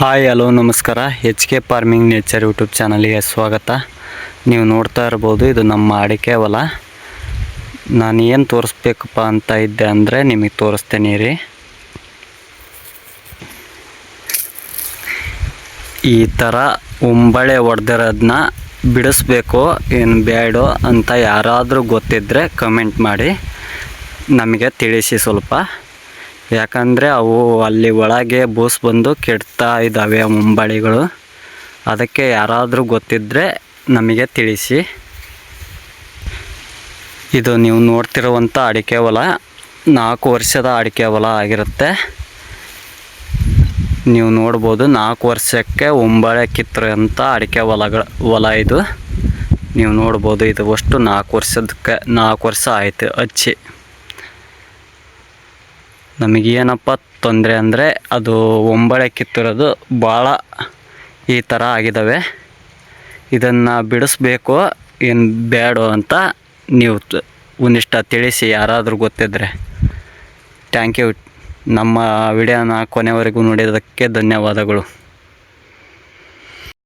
Hi, hello, ನಮಸ್ಕಾರ. H K farming nature YouTube ಚಾನಲಿಗೆ ಸ್ವಾಗತ. ನೀವು ನೋಡ್ತಾ ಇರ್ಬೋದು, ಇದು ನಮ್ಮ ಅಡಿಕೆ ಹೊಲ. ನಾನು ಏನು ತೋರಿಸ್ಬೇಕಪ್ಪ ಅಂತ ಇದ್ದೆ ಅಂದರೆ ನಿಮಗೆ ತೋರಿಸ್ತೇನೆ ರೀ. ಈ ಥರ ಉಂಬಳೆ ಹೊಡೆದಿರೋದನ್ನ ಬಿಡಿಸ್ಬೇಕು, ಏನು ಬೇಡೋ ಅಂತ ಯಾರಾದರೂ ಗೊತ್ತಿದ್ದರೆ ಕಮೆಂಟ್ ಮಾಡಿ. ನಮಗೆ ತಿಳಿಸಿ ಸ್ವಲ್ಪ. ಯಾಕಂದರೆ ಅವು ಅಲ್ಲಿ ಒಳಗೆ ಬೂಸ್ ಬಂದು ಕೆಡ್ತಾ ಇದ್ದಾವೆ ಮುಂಬಳಿಗಳು. ಅದಕ್ಕೆ ಯಾರಾದರೂ ಗೊತ್ತಿದ್ದರೆ ನಮಗೆ ತಿಳಿಸಿ. ಇದು ನೀವು ನೋಡ್ತಿರುವಂಥ ಅಡಿಕೆ ಹೊಲ. ನಾಲ್ಕು ವರ್ಷದ ಅಡಿಕೆ ಹೊಲ ಆಗಿರುತ್ತೆ. ನೀವು ನೋಡ್ಬೋದು ನಾಲ್ಕು ವರ್ಷಕ್ಕೆ ಒಂಬಳೆ ಕಿತ್ತಿರೋಂಥ ಅಡಿಕೆ ಹೊಲಗಳ ಹೊಲ ಇದು. ನೀವು ನೋಡ್ಬೋದು ಇದು ಅಷ್ಟು ನಾಲ್ಕು ವರ್ಷದಕ್ಕೆ ನಾಲ್ಕು ವರ್ಷ ಆಯಿತು ಹಚ್ಚಿ ನಮಗೇನಪ್ಪ ತೊಂದರೆ ಅಂದರೆ ಅದು ಒಂಬಳೆ ಕಿತ್ತಿರೋದು ಭಾಳ ಈ ಥರ ಆಗಿದ್ದಾವೆ ಇದನ್ನು ಬಿಡಿಸ್ಬೇಕು, ಏನು ಬೇಡ ಅಂತ ನೀವು ಒಂದಿಷ್ಟ ತಿಳಿಸಿ, ಯಾರಾದರೂ ಗೊತ್ತಿದ್ದರೆ ಥ್ಯಾಂಕ್ ಯು ನಮ್ಮ ವಿಡಿಯೋನ ಕೊನೆವರೆಗೂ ನೋಡಿದ್ದಕ್ಕೆ ಧನ್ಯವಾದಗಳು.